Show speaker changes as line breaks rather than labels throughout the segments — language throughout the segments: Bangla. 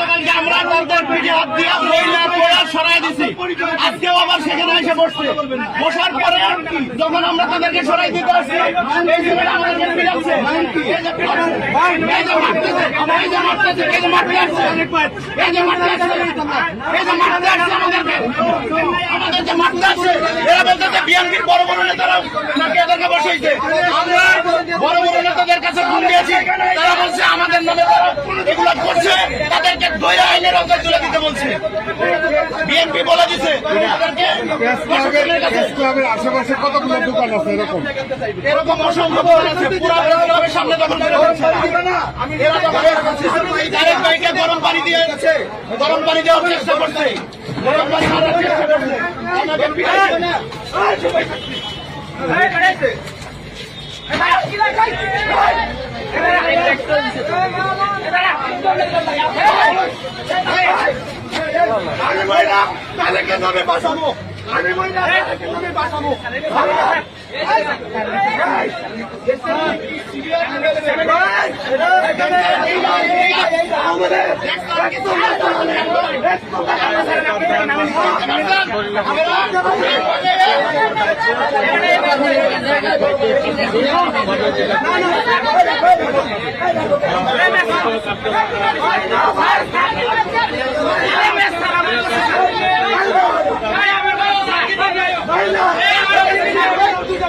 লাঠি হাত দিয়ে মহিলা পড়া সরাই দিছি। আজকেও আবার সেখানে এসে বসছে। বসার পরে যখন আমরা তাদেরকে সরাই দিতে আসছি এই ছেলেটা আমাদেরকে ফিরাচ্ছে যে এই যে মারতেছে, এই যে যে যে যে বড় বড় নেতারা নাকি এদেরকে আমরা কাছে ফোন দিয়েছি। আমাদের নামে তারা এগুলো করছে। দৈরা আইনের আওতায় তুলে দিতে বলছে বিএনপি বলে দিছে
আশেপাশে কতগুলো দোকান আছে এরকম
এরকম অসংখ্য দোকান আছে পুরো সামনে দখল করে করে ডাইরেক্ট বাইকে গরম পানি দিয়ে গরম পানি দেওয়ার চেষ্টা করছে গরম পানি মারার চেষ্টা করছে আমাদের পিটাইছে না আমি মহিলা তাদেরকে নামে বাঁচাবো আমি মহিলা তাদেরকে নামে বাঁচাবো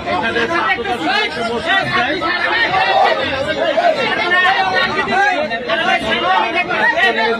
এখানে ছাত্রছাত্রী সমস্যা দেয়